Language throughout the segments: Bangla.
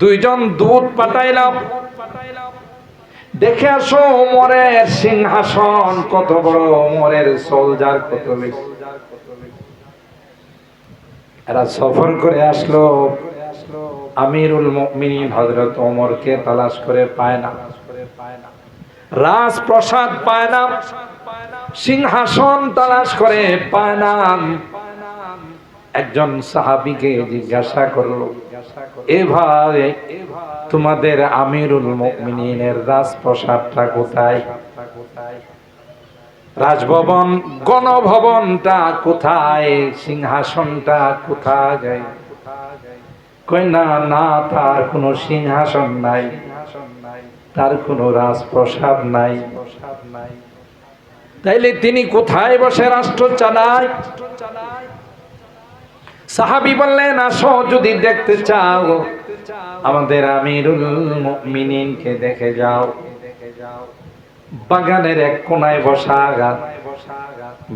দুইজন দূত পাঠাইলাম দেখে আসো ওমরের সিংহাসন, কত বড় ওমরের সোলজার কত এরা সফর করে আসলো। আমিরুল মুমিনিন হযরত ওমরকে তালাশ করে পায় না। রাজপ্রসাদ পায় না। সিংহাসন তালাশ করে পায় না। একজন সাহাবীকে জিজ্ঞাসা করল এভাবে তোমাদের আমিরুল মুমিনিনের রাজপ্রসাদটা কোথায়? রাজভবন, গণভবনটা কোথায়? সিংহাসনটা কোথায়? কই না না, তার কোনো সিংহাসন নাই। তার কোনো রাজপ্রসাদ নাই। তাইলে তিনি কোথায় বসে রাষ্ট্র চালায়? সাহাবি বললেন, আসো যদি দেখতে চাও, আমাদের আমিরুল মুমিনিনকে দেখে যাও। বাগানের এক কোনায় বসা গাছ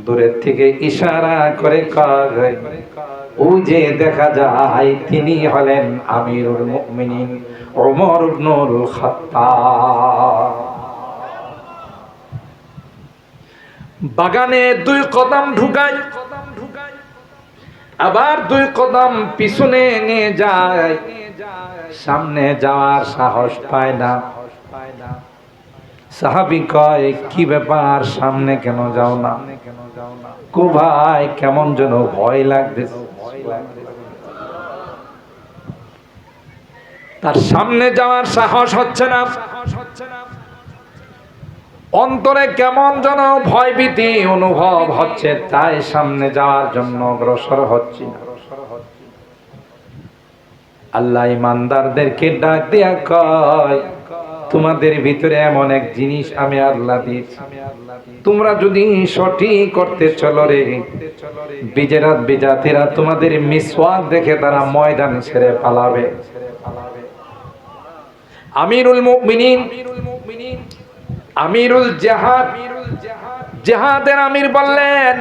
দূরের থেকে ইশারা করে ও যে দেখা যায়, তিনি হলেন আমিরুল মুমিনিন ওমর ইবনুল খাত্তাব। বাগানে দুই কদম ঢুকায় আবার দুই কদম পিছনে নিয়ে যায়। সামনে যাওয়ার সাহস পায় না। সাহাবি কয়, কি ব্যাপার? সামনে কেন যাও না? কো ভাই কেমন যেন ভয় লাগবে তার সামনে যাওয়ার সাহস হচ্ছে না। অন্তরে কেমন যেন ভয়ভীতি অনুভব হচ্ছে, তাই সামনে যাওয়ার জন্য অগ্রসর হচ্ছি না। আল্লাহ ইমানদারদেরকে ডাক দিয়া কয়, তোমাদের ভিতরে এমন এক জিনিস আমি আল্লাহ দিয়েছি। তোমরা যদি সঠিক করতে চলো রে, বিজেরাত বিজাতিরা তোমাদের মিসওয়াক দেখে তারা ময়দান ছেড়ে পালাবে। আমিরুল মুমিনিন আমিরুল জাহাদ, জাহাদের আমির বললেন,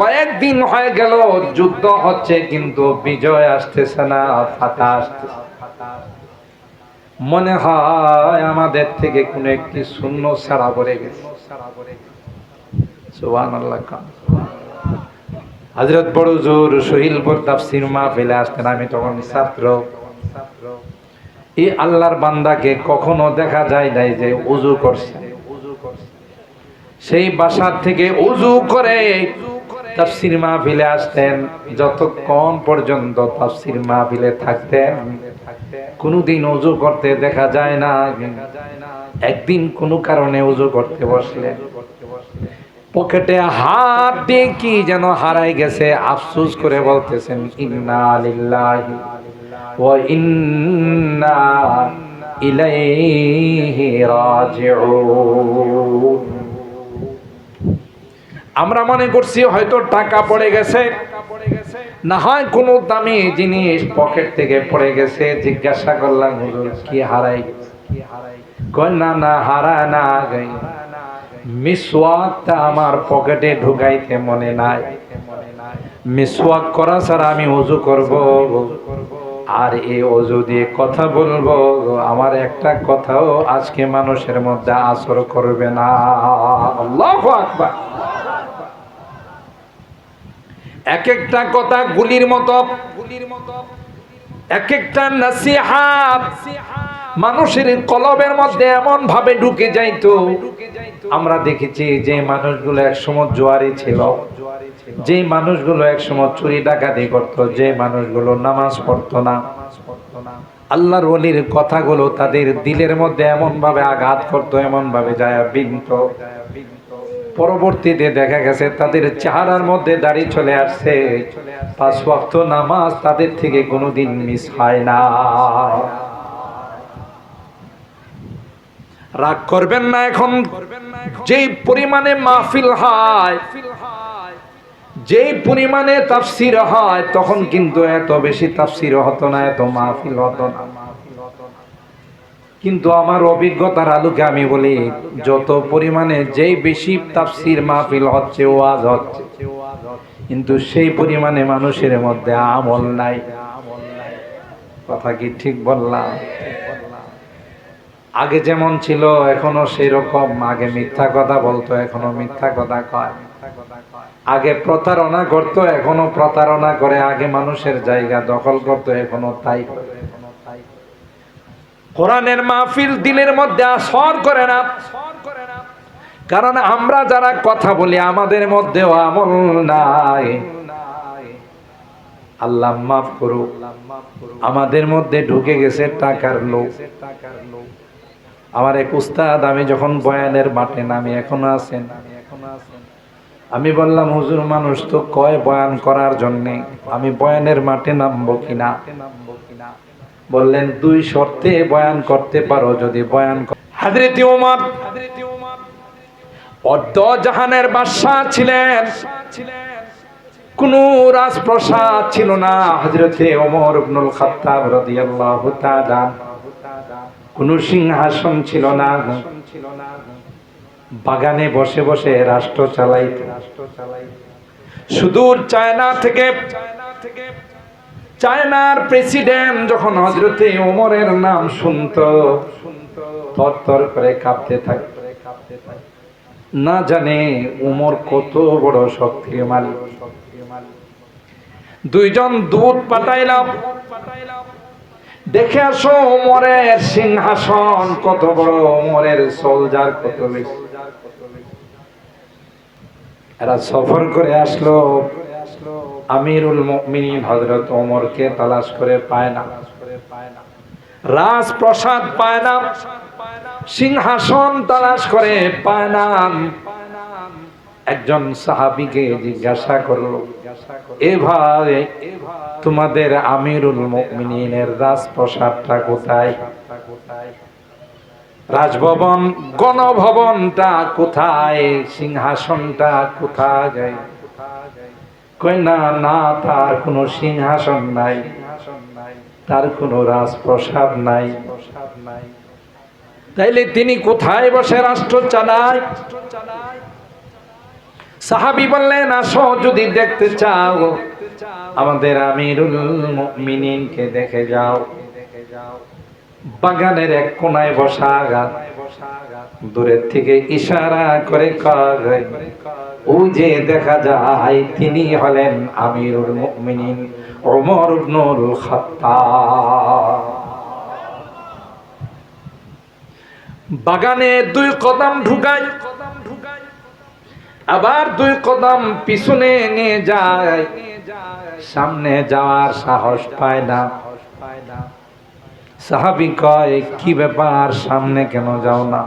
কয়েকদিন হয়ে গেল, যুদ্ধ হচ্ছে কিন্তু বিজয় আসতেছে না ফাতা আসতেছে। মনে হয় আমাদের থেকে কোনো একটি শূন্য ছাড়া পড়ে গেছে। সুবহানাল্লাহ বড় জোর মাহফিলে আসতেন, আমি তখন ছাত্র। এই আল্লাহর বান্দাকে কখনো দেখা যায় নাই যে উজু করছে। সেই বাসার থেকে উজু করে তাফসির মাহফিলে আসতেন। যতক্ষণ পর্যন্ত তাফসির মাহফিলে থাকতেন, কোনোদিন উজু করতে দেখা যায় না। একদিন কোনো কারণে উজু করতে বসলেন। পকেটে হাত দিয়ে কি যেন হারাই গেছে, আফসোস করে বলতেছেন, ইন্না লিল্লাহি ওয়া ইন্না ইলাইহি রাজিউন। আমরা মনে করছি হয়তো টাকা পড়ে গেছে। না হয় কোনো দামি জিনিস পকেট থেকে পড়ে গেছে। জিজ্ঞাসা করলাম, হুজুর, কি হারাই? কই না না, হারা না গাই। মিসওয়াকটা আমার পকেটে ঢুকাইতে মনে নাই। মিসওয়াক করা ছাড়া আমি ওযু করব। আর এই অজু দিয়ে কথা বলব। আমার একটা কথাও আজকে মানুষের মধ্যে আসর করবে না। আল্লাহু আকবার। এক একটা কথা গুলির মতো। গুলির এক একটা নাসিহাত মানুষের কলবের মধ্যে এমন ভাবে ঢুকে যাইতো। আমরা দেখেছি যে মানুষগুলো একসময় জোয়ারি ছিল। যে মানুষগুলো একসময় চুরি ডাকাতি করত, যে মানুষগুলো নামাজ পড়তো না। আল্লাহর ওলির কথাগুলো তাদের দিলের মধ্যে এমন ভাবে আঘাত করতো এমন ভাবে যায় বিন্ত পরবর্তীতে দেখা গেছে তাদের চেহারার মধ্যে দাড়ি চলে আসছে। পাঁচ ওয়াক্ত নামাজ তাদের থেকে কোনোদিন মিস হয় না। রাগ করবেন না এখন। যেই পরিমাণে মাহফিল হয়, যেই পরিমাণে তাফসির হয়, তখন কিন্তু এত বেশি তাফসির হতো না, এত মাহফিল হতো না। কিন্তু আমার অভিজ্ঞতার আলোকে আমি বলি, যত পরিমাণে যেই বেশি তাফসির মাহফিল হচ্ছে, ওয়াজ হচ্ছে, কিন্তু সেই পরিমাণে মানুষের মধ্যে আমল নাই। কথা কি ঠিক বললাম? আগে যেমন ছিল, এখনও সেই রকম আগে মিথ্যা কথা বলতো, এখনও মিথ্যা কথা কয়। আগে প্রতারণা করতো, এখনও প্রতারণা করে। আগে মানুষের জায়গা দখল করতো, এখনও তাই করে। কোরআনের মাহফিল দিলের মধ্যে আসর করে না। কারণ আমরা যারা কথা বলি, আমাদের মধ্যেও আমল নাই। আল্লাহ মাফ করুক। আমাদের মধ্যে ঢুকে গেছে টাকার লোক আমার এক উস্তাদ, আমি যখন বয়ানের মাঠে নামি, এখনও আছেন। আমি বললাম, হুজুর, মানুষ তো কয় বয়ান করার জন্যে? আমি বয়ানের মাঠে নামবো কিনা? বললেন, দুই শর্তে বয়ান করতে পারো যদি বয়ান হাজরতি ওমর অর্ধ জাহানের বাদশাহ ছিলেন। কোন রাজপ্রসাদ ছিল না। হজরতে ওমর ইবনুল খাত্তাব রাদিয়াল্লাহু তাআলা কোন সিংহাসন ছিল না। বাগানে বসে বসে রাষ্ট্র চালাই সুদূর চায়না থেকে চায়না থেকে চায়নার প্রেসিডেন্ট যখন হজরতে ওমরের নাম শুনতো, থর করে কাঁপতে থাকতো না জানে উমর কত বড় শক্তিমালী দুইজন দুধ পাঠাইলাম। দেখে আসো ওমরের সিংহাসন কত বড়, ওমরের সোলজার কত বেশি। এরা সফর করে আসলো। আমিরুল মুমিনিন হযরত ওমরকে তালাশ করে পায় না। রাজপ্রসাদ পায় না। সিংহাসন তালাশ করে পায় না। একজন সাহাবিকে জিজ্ঞাসা করল এভাবে তোমাদের আমিরুল মুমিনিনের রাজপ্রসাদটা কোথায়? রাজভবন, গণভবনটা কোথায়? সিংহাসনটা কোথায়? যায় কই না, তার কোনো সিংহাসন নাই। তার কোনো রাজপ্রসাদ নাই। তাইলে তিনি কোথায় বসে রাষ্ট্র চালায় সাহাবি বললেন, আসো যদি দেখতে চাও। আমাদের আমিরুল মুমিনিনকে দেখে যাও। বাগানের এক কোনায় বসা গান দূরের থেকে ইশারা করে কয় যে দেখা যায়, তিনি হলেন আমিরুল মুমিনিন, ওমর বাগানে দুই কদম ঢুকাই আবার দুই কদম পিছনে নিয়ে যায়। সামনে যাওয়ার সাহস পায় না। সাহাবি কয়, কি ব্যাপার? সামনে কেন যাও না?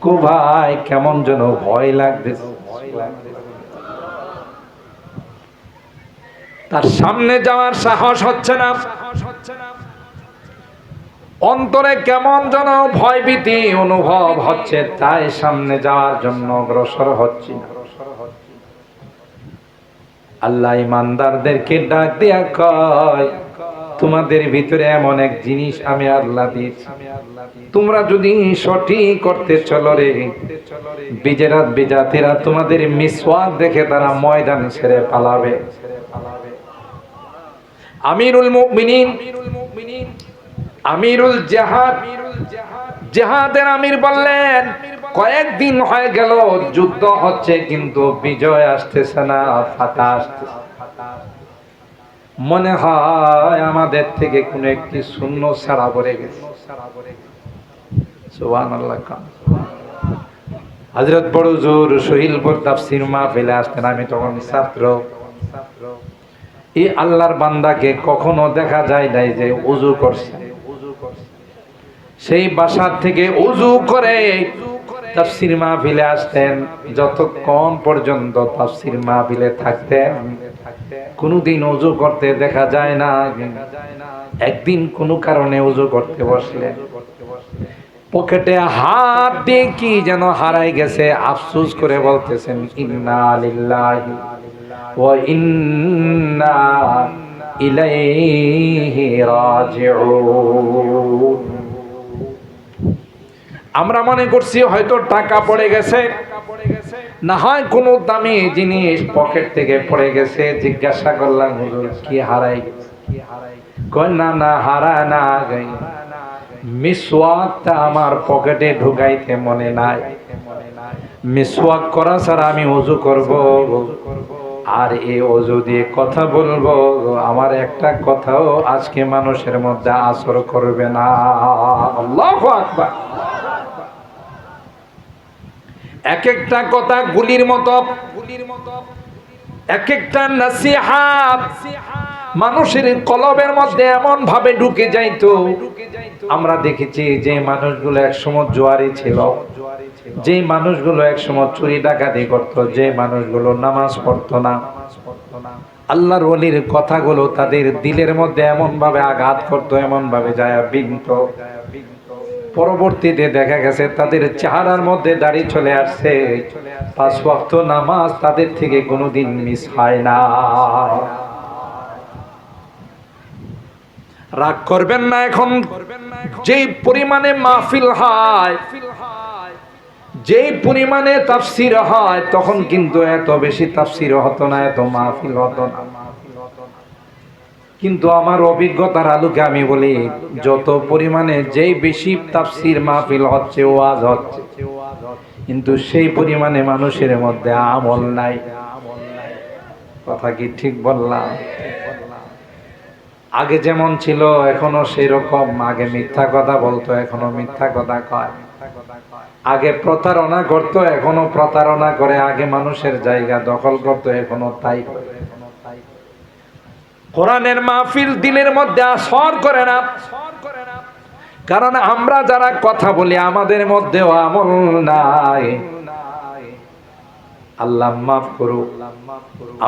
কো ভাই কেমন যেন ভয় লাগতেছে। তার সামনে যাওয়ার সাহস হচ্ছে না। অন্তরে কেমন যেন ভয়ভীতি অনুভব হচ্ছে, তাই সামনে যাওয়ার জন্য অগ্রসর হচ্ছি না। আল্লাহ ইমানদারদেরকে ডাক দিয়া কয় তোমাদের ভিতরে এমন এক জিনিস আমি আল্লাহ দিয়েছি। তোমরা যদি সঠিক করতে চলো রে, বিজেরাত বিজাতিরা তোমাদের মিসওয়াক দেখে তারা ময়দান ছেড়ে পালাবে। আমিরুল মুমিনিন, আমিরুল জাহাদ, জাহাদের আমির বললেন, কয়েকদিন হয়ে গেল, যুদ্ধ হচ্ছে কিন্তু বিজয় আসতেছে না ফাতা আসতেছে। মনে হয় আমাদের থেকে কোন একটি শূন্য ছাড়া পড়ে গেছে। সুবহানাল্লাহ খান হজরত বড় জোর সহিলপুর তাফসির মাহফিলে আসতেন, আমি তখন ছাত্র। এই আল্লাহর বান্দাকে কখনো দেখা যায় নাই যে উজু করছে। সেই বাসার থেকে উজু করে তাফসির মাহফিলে আসতেন, যতক্ষণ পর্যন্ত তাফসির মাহফিলে থাকতেন। কোনোদিন উজু করতে দেখা যায় না। একদিন কোনো কারণে উজু করতে বসলে। পকেটে হাত দিয়ে কি যেন হারাই গেছে, আফসুস করে বলতেছেন, ইন্না লিল্লাহি ওয়া ইন্না ইলাইহি রাজিউন। আমরা মনে করছি হয়তো টাকা পড়ে গেছে। না হয় কোনো দামি জিনিস পকেট থেকে পড়ে গেছে, জিজ্ঞাসা করলাম কি হারাই কয়, না না, হারা না গাই মিসওয়াকটা আমার পকেটে ঢুকাইতে মনে নাই। মিসওয়াক করা ছাড়া আমি অজু করব। আর এই অজু দিয়ে কথা বলব, আমার একটা কথাও আজকে মানুষের মধ্যে আসর করবে না। আল্লাহু আকবার। এক একটা কথা গুলির মতো। গুলির এক একটা নসিহাত মানুষের কলবের মধ্যে এমন ভাবে ঢুকে যাইতো। আমরা দেখেছি যে মানুষগুলো একসময় জোয়ারি ছিল। যে মানুষগুলো একসময় চুরি ডাকাতি করত। যে মানুষগুলো নামাজ পড়তো না। আল্লাহর ওলির কথাগুলো তাদের দিলের মধ্যে এমন ভাবে আঘাত করতো এমন ভাবে যায় বিন্ত পরবর্তীতে দেখা গেছে তাদের চেহারার মধ্যে দাঁড়িয়ে চলে আসছে। পাঁচ ওয়াক্ত নামাজ তাদের থেকে কোনোদিন মিস হয় না। রাগ করবেন না এখন। যেই পরিমাণে মাহফিল হয়, যেই পরিমাণে তাফসির হয়, তখন কিন্তু এত বেশি তাফসির হতো না, এত মাহফিল হতো না। কিন্তু আমার অভিজ্ঞতার আলোকে আমি বলি, যত পরিমাণে যেই বেশি তাফসির মাহফিল হচ্ছে, ওয়াজ হচ্ছে, কিন্তু সেই পরিমাণে মানুষের মধ্যে আমল নাই। কথা কি ঠিক বললাম? আগে যেমন ছিল, এখনও সেই রকম আগে মিথ্যা কথা বলতো, এখনও মিথ্যা কথা কয়। আগে প্রতারণা করতো, এখনও প্রতারণা করে। আগে মানুষের জায়গা দখল করতো, এখনও তাই করে। কোরআনের মাহফিল দিলের মধ্যে আসর করে না। কারণ আমরা যারা কথা বলি, আমাদের মধ্যেও আমল নাই। আল্লাহ মাফ করু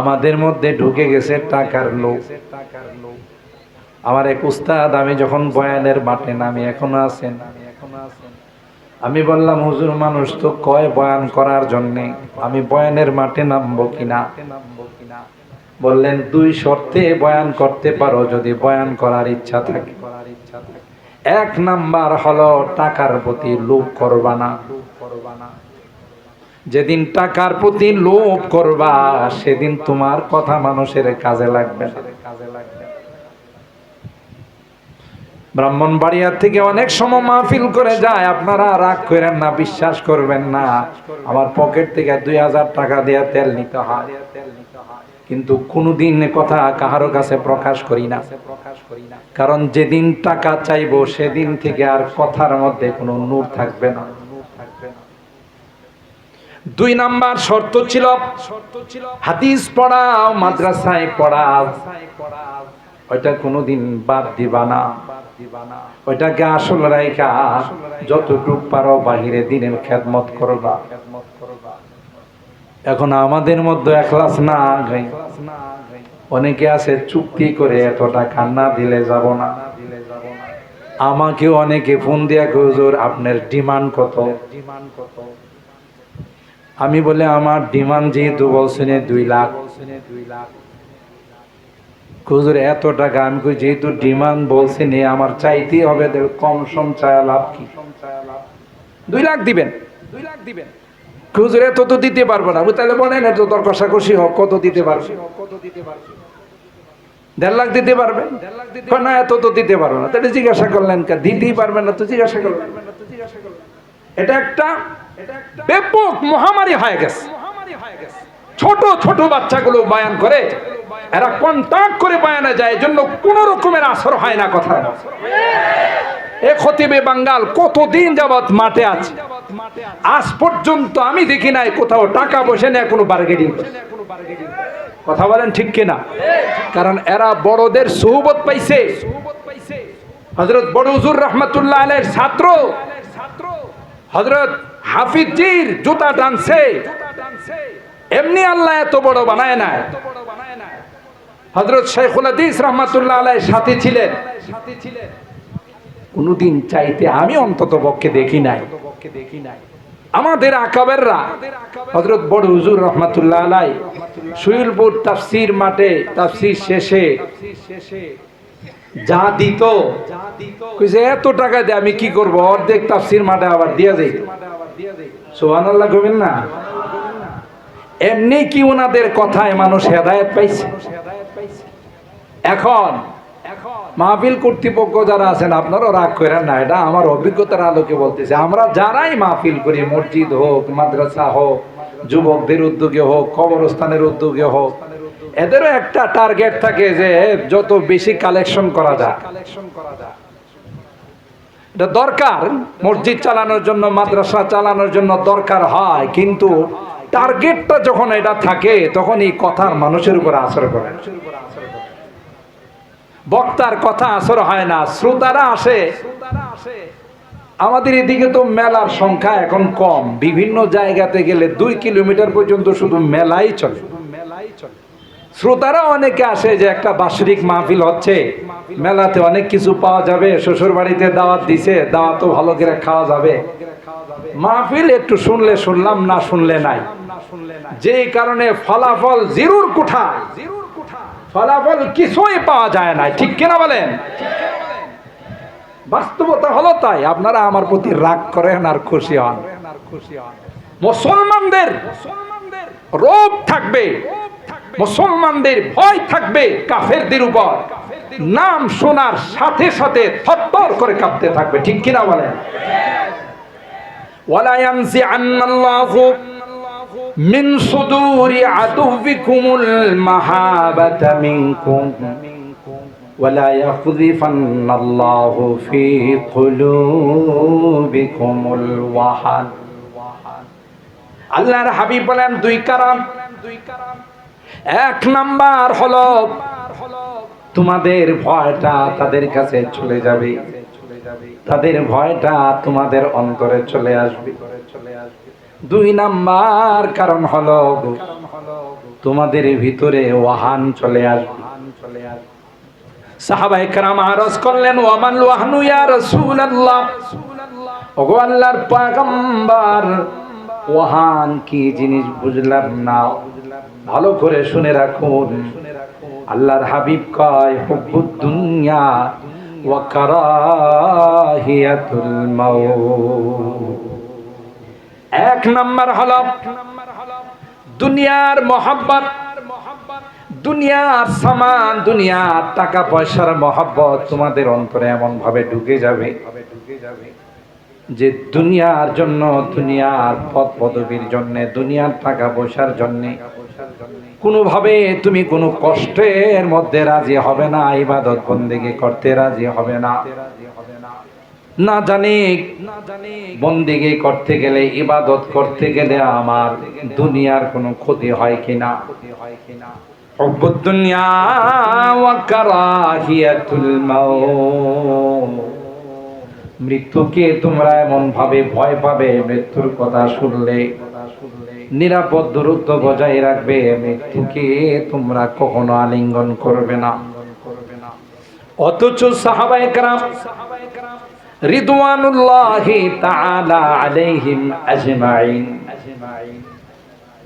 আমাদের মধ্যে ঢুকে গেছে টাকার লোক আমার এক উস্তাদ, আমি যখন বয়ানের মাঠে নামি, এখনও আছেন। আমি বললাম, হুজুর, মানুষ তো কয় বয়ান করার জন্যে? আমি বয়ানের মাঠে নামবো কিনা? বললেন, দুই শর্তে বয়ান করতে পারো যদি বয়ান করার ইচ্ছা থাকে। এক নাম্বার হলো টাকার প্রতি লোভ করবা না। যেদিন টাকার প্রতি লোভ করবা, সেদিন তোমার কথা মানুষের কাজে লাগবে না। ব্রাহ্মণবাড়িয়া থেকে অনেক সময় মাহফিল করে যায়, আপনারা রাগ করেন না, বিশ্বাস করবেন না। আমার পকেট থেকে দুই হাজার টাকা দিয়ে তেল নিতে হয়। কিন্তু কোনোদিন কথা কাহারো কাছে প্রকাশ করি না। কারণ যেদিন টাকা চাইব, সেদিন থেকে আর কথার মধ্যে কোনো নূর থাকবে না। দুই নাম্বার শর্ত ছিল, হাদিস পড়াও, মাদ্রাসায় পড়াও। ওইটা কোনোদিন বাদ দিবা না। ওইটাকে আসল রাইখা যতটুক পারো বাহিরে দিনের খেদমত করবা। এখন আমাদের মধ্যে একলাস না গাই অনেকে আছে চুক্তি করে এত টাকা না দিলে যাব না। আমাকে অনেকে ফোন দিয়া হুজুর আপনার ডিমান্ড কত? ডিমান্ড কত আমি বলে আমার ডিমান্ড যেহেতু বলছেন দুই লাখ। দুই লাখ হুজুর এত টাকা। আমি কই যেহেতু ডিমান্ড বলছেন আমার চাইতেই হবে কম সম চায় লাভ কি? দুই লাখ দিবেন। দুই লাখ দিবেন। হুজুর, এত তো দিতে পারব না। তাহলে বলেন এত তোর কষাকষি হোক, কত দিতে পারবে? কত দিতে পারবে দেড় লাখ দিতে পারবে? না, এত তো দিতে পারব না। তাহলে জিজ্ঞাসা করলেন কে? দিতেই পারবেন না তো জিজ্ঞাসা করলেন। এটা একটা ব্যাপক মহামারী হয়ে গেছে। ছোট ছোট বাচ্চাগুলো বায়ান করে, এরা কন্টাক্ট করে বায়ানে যায়, এজন্য কোন রকমের আসর হয় না কথা এ খতিবে বাঙ্গাল, কতদিন যাবৎ মাঠে আছে? আজ পর্যন্ত আমি দেখি নাই কোথাও টাকা বসে নেয় কোনো বার্গেনিং কথা বলেন ঠিক কিনা? কারণ এরা বড়দের সুহবত পাইছে। হজরত বড় হুজুর রহমতুল্লাহ আলের ছাত্র। হজরত হাফিজির জুতা টানছে। এমনি আল্লাহ এত বড় বানায় না হজরত শেখুল হাদিস রহমতুল্লাহ আলাই সাথে ছিলেন। কোনদিন চাইতে আমি অন্তত পক্ষে দেখি নাই। আমাদের আকাবেররা হজরত বড় হুজুর রহমাতুল্লাহ আলাই সুইলপুর তাফসির মাঠে, তাফসির শেষে যা দিত এত টাকা দিয়ে আমি কি করব? অর্ধেক তাফসির মাঠে আবার দিয়া দেই। সোহান আল্লাহ কবেন না? এমনি কি ওনাদের কথায় মানুষ হেদায়ত পাইছে? এখন মাহফিল কর্তৃপক্ষ যারা আছেন, আপনারাও রাগ করেন না, এটা আমার অভিজ্ঞতার আলোকে বলতেছে। আমরা যারাই মাহফিল করি, মসজিদ হোক, মাদ্রাসা হোক, যুবকদের উদ্যোগে হোক, কবরস্থানের উদ্যোগে হোক, এদেরও একটা টার্গেট থাকে যে যত বেশি কালেকশন করা যায়। কালেকশন করা এটা দরকার, মসজিদ চালানোর জন্য, মাদ্রাসা চালানোর জন্য দরকার হয়, কিন্তু টার্গেটটা যখন এটা থাকে, তখন এই কথার মানুষের উপর আসর করে। বক্তার কথা আসর হয় না, শ্রোতারা আসে। আমাদের এদিকে তো মেলার সংখ্যা এখন কম। বিভিন্ন জায়গাতে গেলে দুই কিলোমিটার পর্যন্ত শুধু মেলাই চলে। শ্রোতারা অনেকে আসে যে একটা বাৎসরিক মাহফিল হচ্ছে, মেলাতে অনেক কিছু পাওয়া যাবে শ্বশুর বাড়িতে দাওয়াত দিছে দাওয়াতও ভালো করে খাওয়া যাবে। মাহফিল একটু শুনলে শুনলাম, না শুনলে নাই। যেই কারণে ফলাফল জিরুর কুঠা ফলাফল কিছুই পাওয়া যায় না ঠিক কিনা বলেন? বাস্তবতা হলো তাই। আপনারা আমার প্রতি রাগ করেন আর খুশি হন। মুসলমানদের রোগ থাকবে। মুসলমানদের ভয় থাকবে কাফেরদের উপর। নাম শোনার সাথে সাথে থরথর করে কাঁপতে থাকবে। ঠিক কিনা বলেন? ওয়ালা ইয়ানজিআন্না আল্লাহু মিন সুদুরি আদুবিকুমুল মাহাবাতা মিনকুম ولا يقذفن الله في قلوبكم الوهن আল্লাহর হাবিব বলেন দুই কারণ দুই কারণ এক নাম্বার হলো তোমাদের ভয়টা তাদের কাছে চলে যাবে তাদের ভয়টা তোমাদের অন্তরে চলে আসবে দুই নাম্বার কারণ হলো তোমাদের ভিতরে ওয়াহান চলে আসবে। সাহাবাই কারাম আরজ করলেন, ওয়ামান ওয়াহনু ইয়া রাসূলুল্লাহ? ওগো আল্লাহর পয়গম্বর ওয়াহান কি জিনিস বুঝলাম না। ভালো করে শুনে রাখুন। আল্লাহর হাবিব কয়, হুব্বুদ দুনিয়া ওয়া কারাহিয়াতুল মাউত। এক নাম্বার হলো দুনিয়ার মোহাব্বত, দুনিয়ার সামান, দুনিয়ার টাকা পয়সার মহাব্বত তোমাদের অন্তরে এমন ভাবে ঢুকে যাবে যে দুনিয়ার জন্য, দুনিয়ার পদ পদবীর জন্য, দুনিয়ার টাকা পয়সার জন্য। কোনোভাবে তুমি কোনো কষ্টের মধ্যে রাজি হবে না, ইবাদত বন্দেগী করতে রাজি হবে না। না জানি, বন্দিগে করতে গেলে, ইবাদত করতে গেলে আমার দুনিয়ার কোনো ক্ষতি হয় কিনা? দুনিয়া মৃত্যুকে তোমরা এমন ভাবে ভয় পাবে, মৃত্যুর কথা শুনলে। নিরাপদ, দূরত্ব বজায় রাখবে, মৃত্যুকে তোমরা কখনো আলিঙ্গন করবে না। অথচ সাহাবায় কারাম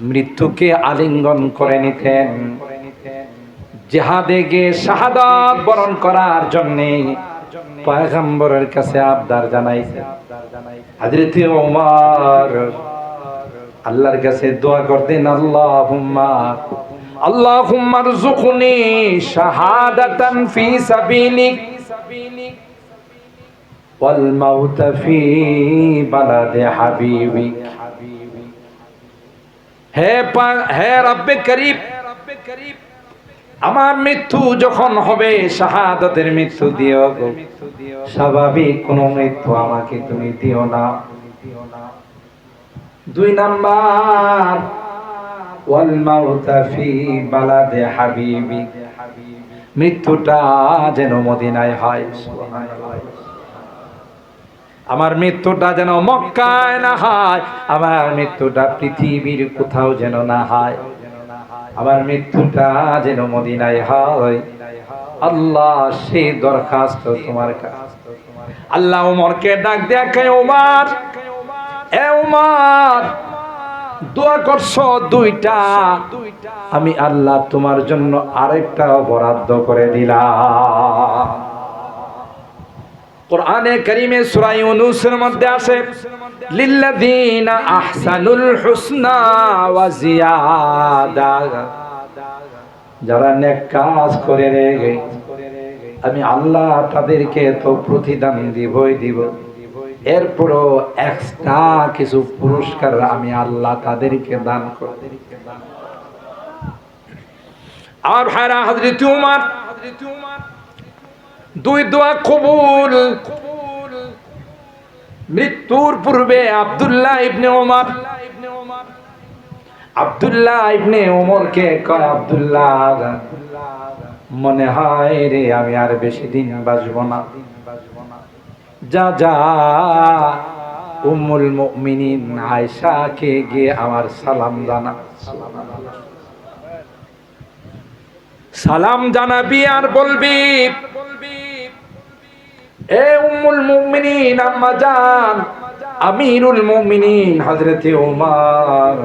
মৃত্যুকে আলিঙ্গন করে নিতেন। জেহাদে গিয়ে শাহাদাত বরণ করার জন্য পয়গম্বরের কাছে আবদার জানাইছে আল্লাহর কাছে দোয়া করতেন, আল্লাহুম্মা সাবিলিক। মাউত ফি বালাদে হাবিবিক হে রব্বে করিব আমার মৃত্যু যখন হবে, শাহাদতের মৃত্যু দিও স্বাভাবিক কোন মৃত্যু আমাকে তুমি দিও না। দুই নাম্বার ওয়াল মাউতা ফি বালাদে হাবিবি। মৃত্যুটা যেন মদিনায় হয়। আমার মৃত্যুটা যেন মক্কায় না হয়, আমার মৃত্যুটা পৃথিবীর কোথাও যেন না হয়। আমার মৃত্যুটা যেন মদিনায় হয়। আল্লাহ সেই দরখাস্ত তোমার কাছে। আল্লাহ ওমরকে ডাক দেখে ওমার? এ ওমার, দোয়া করছ দুইটা। আমি আল্লাহ তোমার জন্য আরেকটা বরাদ্দ করে দিলাম। কোরআনে কারিমে সূরা ইউনূসের মধ্যে আছে, লিল্লাযীনা আহসানুল হুসনা ওয়া জিয়াদা যারা কাজ করে আমি আল্লাহ তাদেরকে তো প্রতিদান দিবই দিব। এরপরও এক্সট্রা কিছু পুরস্কার আমি আল্লাহ তাদেরকে দান করব। আর ভাইরা, হজরত উমার দুই দোয়া কবুল। মৃত্যুর পূর্বে আব্দুল্লাহ ইবনে ওমর। আব্দুল্লাহ ইবনে ওমরকে কয়, আব্দুল্লাহ, মনে হয় রে আমি আর বেশি দিন বাঁচব না। যা যা, উম্মুল মুমিনিন আয়েশাকে গিয়ে আমার সালাম জানা। সালাম জানাবি আর বলবি এ উম্মুল মুমিনিন, আম্মা জান, আমিরুল মুমিনিন, হযরতে ওমর।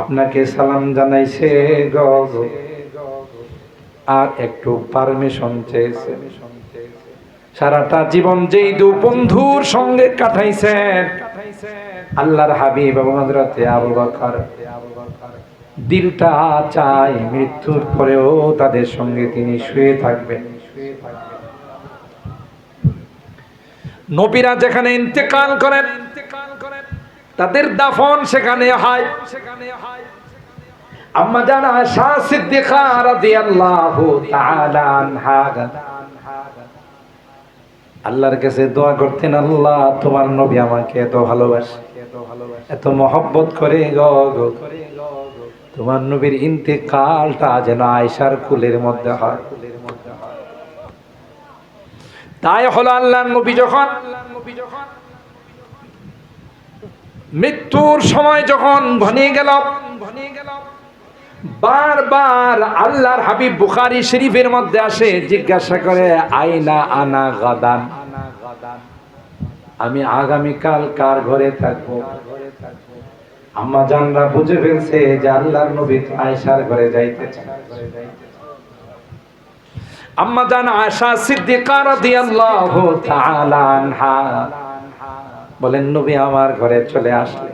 আপনাকে সালাম জানাইছে গো। আর একটু পারমিশন চেয়েছে। সারাটা জীবন যেই দু বন্ধুর সঙ্গে কাটাইছেন, আল্লাহর হাবিব এবং হযরতে আবু বকর। দিলটা চাই মৃত্যুর পরেও তাদের সঙ্গে তিনি শুয়ে থাকবেন। নবীরা যেখানে ইন্তেকাল করেন, তাদের দাফন সেখানে হয়। আম্মা জানা আয়েশা সিদ্দিকা রাদিয়াল্লাহু তাআলা আনহা। আল্লাহর কাছে দোয়া করতেন, আল্লাহ, তোমার নবী আমাকে এত ভালোবাসে, এত মহব্বত করে গো তোমার নবীর ইন্তেকালটা যেন আয়সার কুলের মধ্যে হয়। তাই হলো আল্লাহর নবী যখন মৃত্যুর সময় যখন ঘনিয়ে গেল, বারবার আল্লাহর হাবিব বুখারী শরীফের মধ্যে আসে, জিজ্ঞাসা করে, আইনা আনা গাদান? আমি আগামীকাল কার ঘরে থাকব? আম্মা জানরা বুঝে ফেলছে যে আল্লাহর নবী তো আয়েশার ঘরে যাইতে চান আম্মা জান আয়েশা সিদ্দিকা রাদিয়াল্লাহু তাআলা আনহা। বলেন, নবী আমার ঘরে চলে আসলে।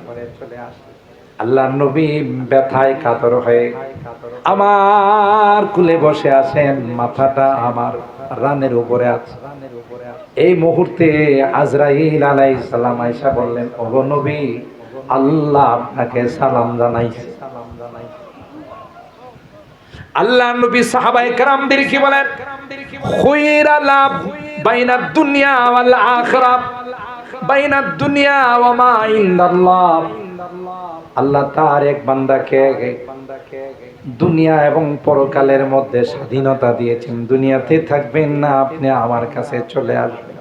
আল্লাহর নবী ব্যথায় কাতর হয়ে আমার কুলে বসে আছেন, মাথাটা আমার রানের উপরে আছে। এই মুহূর্তে আজরাইল আলাইহিস সালাম আয়েশা বললেন, ওগো নবী, আল্লাহ আপনাকে সালাম জানাইছে। আল্লাহ নবী সাহাবায়ে কেরামদের কি বলেন খুইরা লাভ বাইনা দুনিয়া ওয়াল আখিরা, বাইনা দুনিয়া ওয়া মা ইনদাল্লাহ। আল্লাহ তার এক বান্দাকে দুনিয়া এবং পরকালের মধ্যে স্বাধীনতা দিয়েছেন। দুনিয়াতে থাকবেন না, আপনি আমার কাছে চলে আসবেন।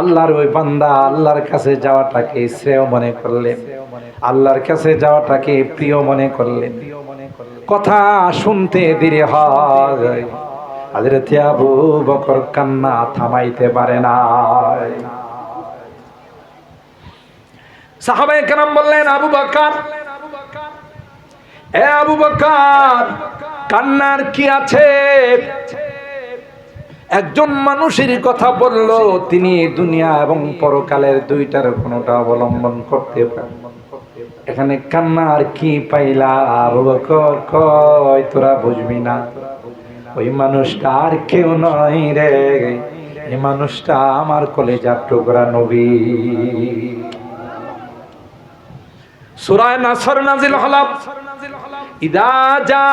আল্লাহর ওই বান্দা আল্লাহর কাছে যাওয়াটাকে শ্রেয় মনে করলেন। আল্লাহর কাছে যাওয়াটাকে প্রিয় মনে করলেন। কথা শুনতে দেরি হয়। আবু বকর কান্না থামাইতে পারে না। সাহাবায়ে কেরাম বললেন, আবু বকর, এ আবু বকর, কান্নার কি আছে? একজন মানুষের কথা বলল, তিনি দুনিয়া এবং পরকালের দুইটার কোনোটা অবলম্বন করতে পারেন এখানে কান্নার কি পাইলা? আবু বকর কয়, তোরা বুঝবি না, ওই মানুষটা আর কেউ নয় রে। এই মানুষটা আমার কলেজার টুকরা নবী। সুরায় নাসর নাজিল হলাম। ইদা জা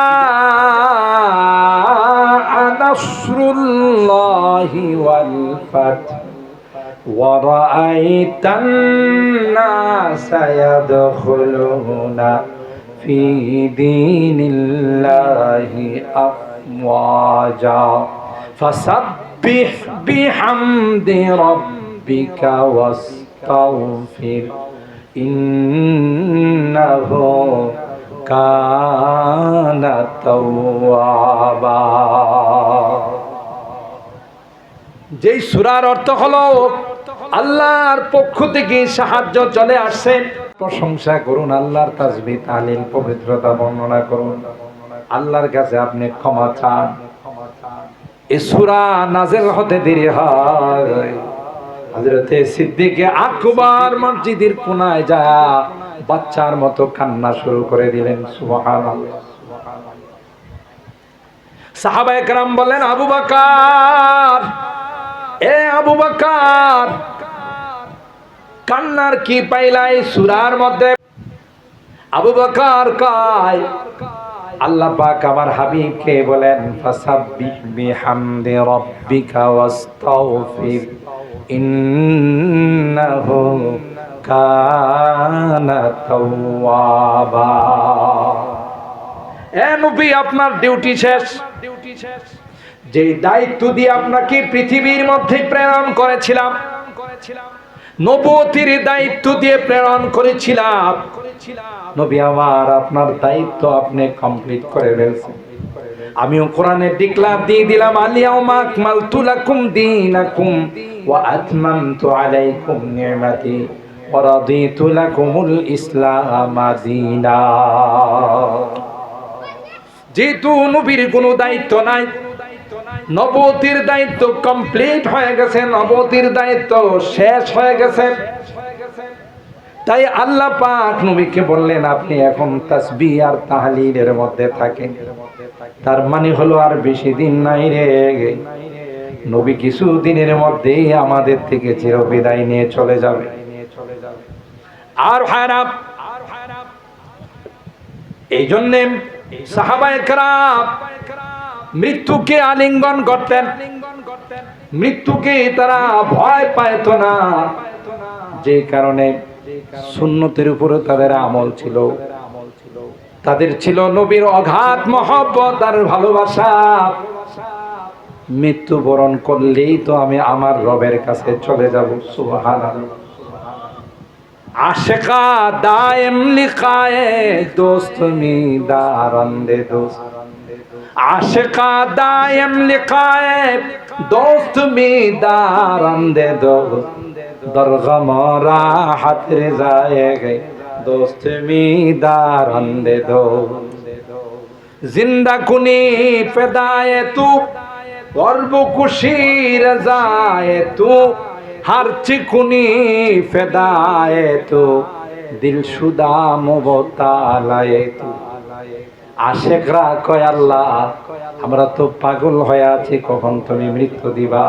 নাসরুল্লাহি ওয়াল ফাতহ ورأيت الناس يدخلون في دين الله أفواجا فسبح بحمد ربك واستغفر إنه كان توابا যেই সুরার অর্থ হলো আল্লাহর পক্ষ থেকে সাহায্য চলে আসছে। প্রশংসা করুন, আল্লাহর তাজবি তালিল পবিত্রতা বর্ণনা করুন। আল্লাহর কাছে আপনি ক্ষমা চান। এই সুরা নাজেল হতে দেরি যায়, বাচ্চার মতো কান্না শুরু করে দিলেন, সুবহানাল্লাহ। সাহাবা একরাম বললেন, আবু বাকার, এ আবু বাকার কান্নার কি পাইলাই সুরার মধ্যে? আবু বকর কয়, আল্লাহ পাক আমার হাবিবকে বলেন, ফাসাব্বিহ বিহামদি রাব্বিকা ওয়াস্তাগফির, ইন্নাহু কানা তাওয়াবা। এ নবী, আপনার ডিউটি শেষ। ডিউটি শেষ যে দায়িত্ব দিয়ে আপনাকে পৃথিবীর মধ্যে প্রেরণ করেছিলাম করেছিলাম নবতির দায়িত্ব দিয়ে প্রেরণ করেছিলাম। নবী আমার, আপনার দায়িত্ব আপনি কমপ্লিট করে ফেলছেন। আমিও কোরআনে ডিক্লার দিয়ে দিলাম আলিয়াউমা আকমালতু লাকুম দীনাকুম ওয়া আতমামতু আলাইকুম নি'মাতি ওয়া রাদিতু লাকুমুল ইসলাম দীনা। যেহেতু নবীর কোনো দায়িত্ব নাই নবতির দায়িত্ব কমপ্লিট হয়ে গেছে, নবতির দায়িত্ব শেষ হয়ে গেছে। তাই আল্লাহ পাক নবীকে বললেন, আপনি এখন তাসবি আর তাহলিলের মধ্যে থাকেন। তার মানে হলো আর বেশি দিন নাই রে। নবী কিছু দিনের মধ্যেই আমাদের থেকে চির বিদায় নিয়ে চলে যাবে। আর হারাপ এই জন্যে সাহাবায়ে কেরাম মৃত্যুকে আলিঙ্গন করতেন। মৃত্যুকে তারা ভয় পাইত না। যে কারণে সুন্নতের উপরে তাদের আমল ছিল। তাদের ছিল নবীর অঘাত, মহব্বত আর ভালোবাসা। মৃত্যুবরণ করলেই তো আমি আমার রবের কাছে চলে যাব। সুবহানাল্লাহ। আশেকা দায়েম লিখায়ে দোস্ত মি দারন্দে দোস্ত। आशिका दायम लिखाए दोस्त में दारंदे दो दरगम राहत जाए गए दोस्त में दारंदे दो जिंदा कुनी फदाए तू গর্ব খুশি রাজায় তু হার চিকুনি ফেদায় তু দিল সুদা মোবতালায় তু আশেকরা কয় আল্লাহ, আমরা তো পাগল হয়ে আছি, কখন তুমি মৃত্যু দিবা?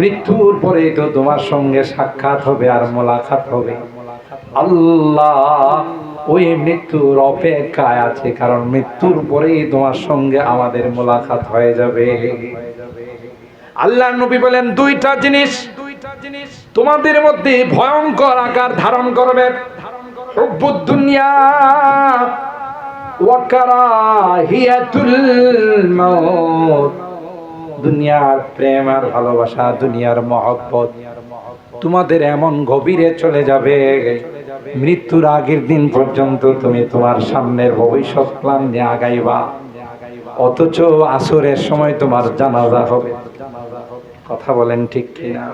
মৃত্যুর পরে তো তোমার সঙ্গে সাক্ষাৎ হবে আর মোলাকাত হবে। আল্লাহ ওই মৃত্যুর অপেক্ষায় আছে, কারণ মৃত্যুর পরেই তোমার সঙ্গে আমাদের মোলাকাত হয়ে যাবে। আল্লাহ নবী বলেন, দুইটা জিনিস দুইটা জিনিস তোমাদের মধ্যে ভয়ঙ্কর আকার ধারণ করবে। দুনিয়া দুনিয়ার প্রেম আর ভালোবাসা, দুনিয়ার মহব্বত তোমাদের এমন গভীরে চলে যাবে। মৃত্যুর আগের দিন পর্যন্ত তুমি তোমার সামনের ভবিষ্যৎ প্ল্যান নিয়ে আগাইবা। অথচ আসরের সময় তোমার জানাজা হবে। কথা বলেন ঠিক কিনা?